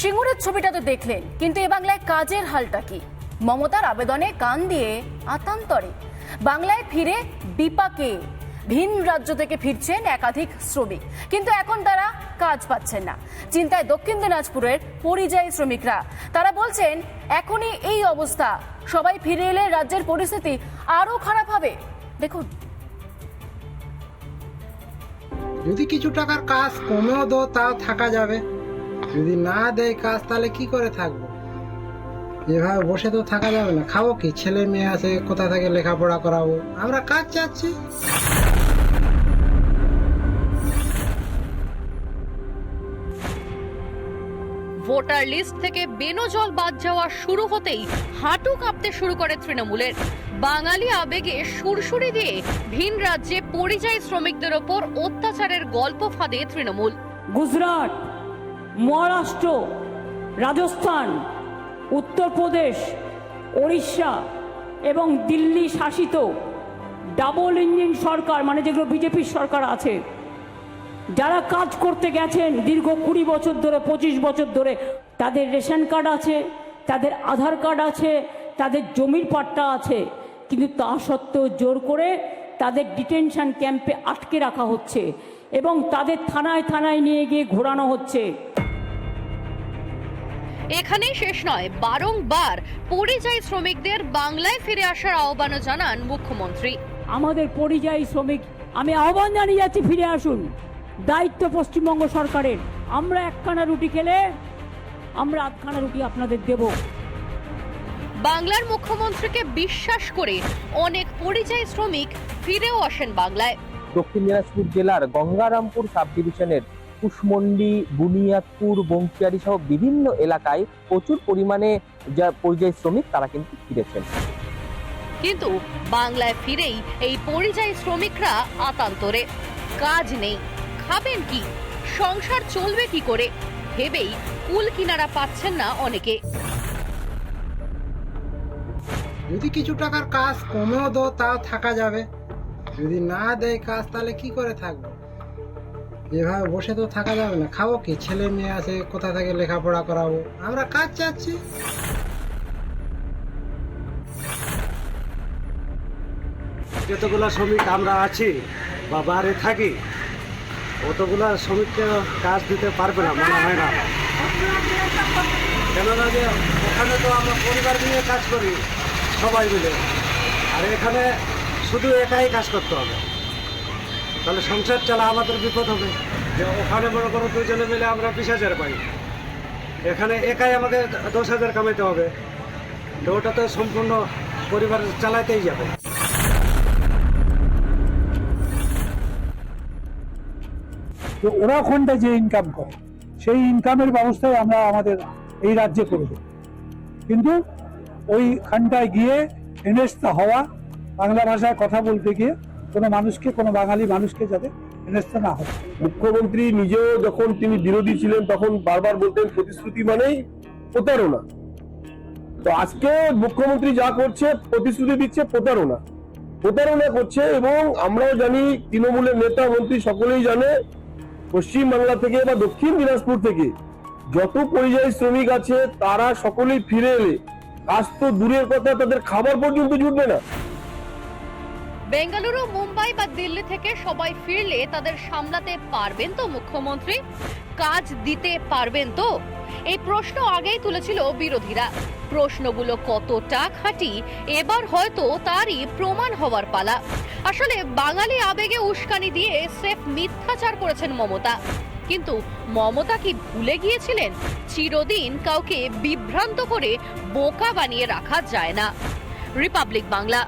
সিঙ্গুরের ছবিটা তো দেখলেন, কিন্তু এ বাংলায় কাজের হালটা কি? মমতার আবেদনে কান দিয়ে আতান্তরে। বাংলায় ফিরে বিপাকে, ভিন রাজ্য থেকে ফিরছেন একাধিক শ্রমিক, কিন্তু এখন তারা কাজ পাচ্ছেন না। চিন্তায় দক্ষিণ দিনাজপুরের পরিযায়ী শ্রমিকরা, তারা বলছেন, এখনই এই অবস্থা। সবাই ফিরে এলে রাজ্যের পরিস্থিতি আরও খারাপ হবে। দেখুন। যদি কিছু টাকার কাজ কমেও দো তাও থাকা যাবে। যদি না দেয় কাজ তাহলে কি করে থাকব? এভাবে বসে তো থাকা যাবে না। খাব কি? ছেলে মেয়ে আছে কোথা থেকে লেখাপড়া করাবো? আমরা কাজ চাচ্ছি। ভোটার লিস্ট থেকে বেনজল বাদ যাওয়া শুরু হতেই হাঁটু কাঁপতে শুরু করে তৃণমূলের। বাঙালি আবেগে সুরসুরি দিয়ে ভিন রাজ্যে পরিযায়ী শ্রমিকদের ওপর অত্যাচারের গল্প ফাঁদে তৃণমূল। গুজরাট! মহারাষ্ট্র, রাজস্থান, উত্তরপ্রদেশ, ওড়িশা এবং দিল্লি শাসিত ডাবল ইঞ্জিন সরকার মানে যেগুলো বিজেপির সরকার আছে, যারা কাজ করতে গেছেন দীর্ঘ কুড়ি বছর ধরে, পঁচিশ বছর ধরে, তাদের রেশন কার্ড আছে, তাদের আধার কার্ড আছে, তাদের জমির পাট্টা আছে, কিন্তু তা সত্ত্বেও জোর করে তাদের ডিটেনশন ক্যাম্পে আটকে রাখা হচ্ছে এবং তাদের থানায় থানায় নিয়ে গিয়ে ঘোরানো হচ্ছে। এখানেই শেষ নয় বারংবার পরিযায়ী শ্রমিকদের বাংলায় ফিরে আসার আহ্বানও জানান মুখ্যমন্ত্রী। আমাদের পরিযায়ী শ্রমিক আমি আহ্বান জানিয়ে যাচ্ছি ফিরে আসুন। দায়িত্ব পশ্চিমবঙ্গ সরকারের। আমরা একখানা রুটি খেলে আমরা আধখানা রুটি আপনাদের দেবো। বাংলার মুখ্যমন্ত্রীকে বিশ্বাস করে অনেক পরিযায়ী শ্রমিক ফিরেও আসেন বাংলায়। দক্ষিণ দিনাজপুর জেলার গঙ্গারামপুর সাব ডিভিশনের কুশমন্ডি বুনিয়াদপুর বংশিয়ারি সহ বিভিন্ন এলাকায় প্রচুর পরিমাণে যা পরিযায়ী শ্রমিক তারা কিন্তু ফিরেছেন। কিন্তু বাংলায় ফিরেই এই পরিযায়ী শ্রমিকরা আতান্তরে। কাজ নেই খাবেন কি? সংসার চলবে কি করে? ভেবেই কুল কিনারা পাচ্ছেন না অনেকে। যদি কিছু টাকার কাজ কমেও দো তাও থাকা যাবে। যদি না দেয় কাজ তাহলে কি করে থাকব? এভাবে বসে তো থাকা যাবে না। খাব কি? ছেলে মেয়ে আছে কোথা থেকে লেখাপড়া করাবো? আমরা কাজ চাচ্ছি। যতগুলো শ্রমিক আমরা আছি বা বাইরে থাকি, অতগুলো শ্রমিককে কাজ দিতে পারবে না, মনে হয় না। কেননা যে ওখানে তো আমরা পরিবার নিয়ে কাজ করি, সবাই মিলে। আর এখানে শুধু একাই কাজ করতে হবে। তাহলে সংসার চালা আমাদের বিপদ হবে। যে ওখানে মনে করো দুজনে মিলে আমরা বিশ হাজার পাই। এখানে একাই আমাকে দশ হাজার কামাইতে হবে। ওটা তো সম্পূর্ণ পরিবার চালাতেই যাবে। তো ওরা ওখানটায় যে ইনকাম করে, সেই ইনকামের ব্যবস্থাই আমরা আমাদের এই রাজ্যে করব কিন্তু ওইখানটায় গিয়ে হেনস্থা হওয়া, বাংলা ভাষায় কথা বলতে গিয়ে কোনো মানুষকে, কোনো বাঙালি মানুষকে যাতে হেনস্থা না হয়। মুখ্যমন্ত্রী নিজেও যখন তিনি বিরোধী ছিলেন, তখন বারবার বলতেন প্রতিশ্রুতি মানেই প্রতারণা। তো আজকে মুখ্যমন্ত্রী যা করছে, প্রতিশ্রুতি দিচ্ছে প্রতারণা। প্রতারণা করছে এবং আমরাও জানি তৃণমূলের নেতা, মন্ত্রী সকলেই জানে, পশ্চিম বাংলা থেকে বা দক্ষিণ দিনাজপুর থেকে যত পরিযায়ী শ্রমিক আছে, তারা সকলেই ফিরে এলে, কাজ তো দূরের কথা, তাদের খাবার পর্যন্ত জুটবে না। বেঙ্গালুরু, মুম্বাই বা দিল্লি থেকে সবাই ফিরলে তাদের সামলাতে পারবেন তো মুখ্যমন্ত্রী? কাজ দিতে পারবেন তো? এই প্রশ্ন আগেই তুলেছিল বিরোধীরা। প্রশ্নগুলো কতটা খাঁটি, এবার হয়তো তারই প্রমাণ হওয়ার পালা। আসলে বাঙালি আবেগে উস্কানি দিয়ে স্রেফ মিথ্যাচার করেছেন মমতা। কিন্তু মমতা কি ভুলে গিয়েছিলেন? চিরদিন কাউকে বিভ্রান্ত করে বোকা বানিয়ে রাখা যায় না। রিপাবলিক বাংলা